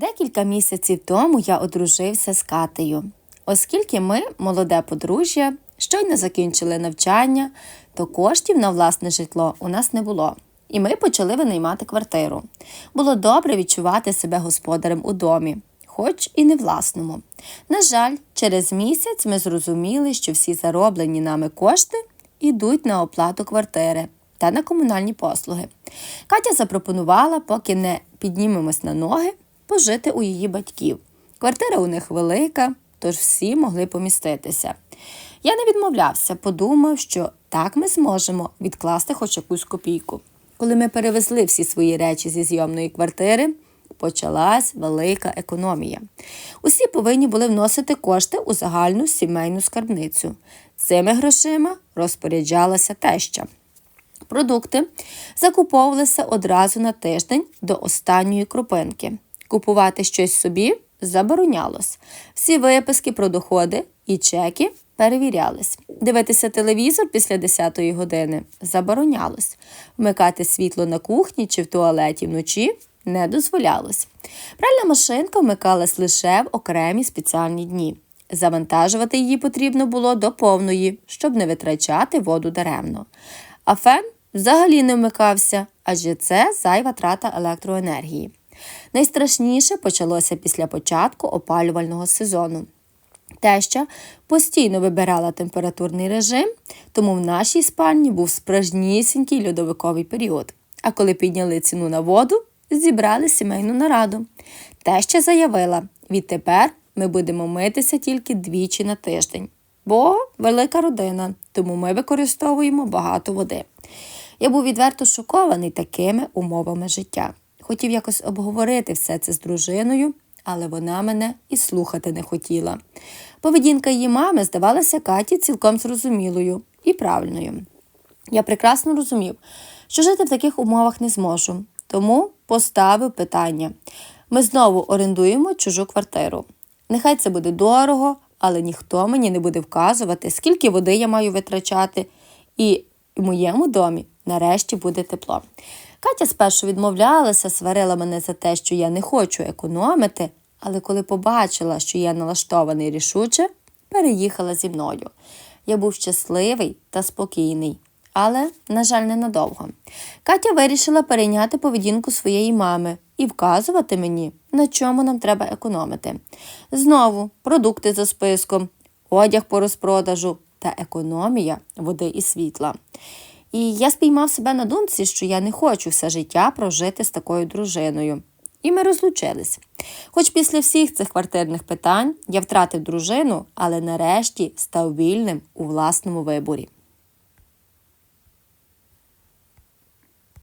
Декілька місяців тому я одружився з Катею. Оскільки ми, молоде подружжя, щойно закінчили навчання, то коштів на власне житло у нас не було. І ми почали винаймати квартиру. Було добре відчувати себе господарем у домі, хоч і не власному. На жаль, через місяць ми зрозуміли, що всі зароблені нами кошти йдуть на оплату квартири та на комунальні послуги. Катя запропонувала, поки не піднімемось на ноги, пожити у її батьків. Квартира у них велика, тож всі могли поміститися. Я не відмовлявся, подумав, що так ми зможемо відкласти хоч якусь копійку. Коли ми перевезли всі свої речі зі зйомної квартири, почалась велика економія. Усі повинні були вносити кошти у загальну сімейну скарбницю. Цими грошима розпоряджалася теща. Продукти закуповувалися одразу на тиждень до останньої крупинки. Купувати щось собі заборонялось. Всі виписки про доходи і чеки перевірялись. Дивитися телевізор після 10-ї години заборонялось. Вмикати світло на кухні чи в туалеті вночі не дозволялось. Пральна машинка вмикалась лише в окремі спеціальні дні. Завантажувати її потрібно було до повної, щоб не витрачати воду даремно. А фен взагалі не вмикався, адже це зайва трата електроенергії. Найстрашніше почалося після початку опалювального сезону. Теща постійно вибирала температурний режим, тому в нашій спальні був справжнісінький льодовиковий період. А коли підняли ціну на воду, зібрали сімейну нараду. Теща заявила: відтепер ми будемо митися тільки двічі на тиждень, бо велика родина, тому ми використовуємо багато води. Я був відверто шокований такими умовами життя. Хотів якось обговорити все це з дружиною, але вона мене і слухати не хотіла. Поведінка її мами здавалася Каті цілком зрозумілою і правильною. Я прекрасно розумів, що жити в таких умовах не зможу, тому поставив питання. Ми знову орендуємо чужу квартиру. Нехай це буде дорого, але ніхто мені не буде вказувати, скільки води я маю витрачати, і в моєму домі нарешті буде тепло. Катя спершу відмовлялася, сварила мене за те, що я не хочу економити, але коли побачила, що я налаштований рішуче, переїхала зі мною. Я був щасливий та спокійний, але, на жаль, ненадовго. Катя вирішила перейняти поведінку своєї мами і вказувати мені, на чому нам треба економити. Знову продукти за списком, одяг по розпродажу та економія води і світла. І я спіймав себе на думці, що я не хочу все життя прожити з такою дружиною. І ми розлучились. Хоч після всіх цих квартирних питань я втратив дружину, але нарешті став вільним у власному виборі.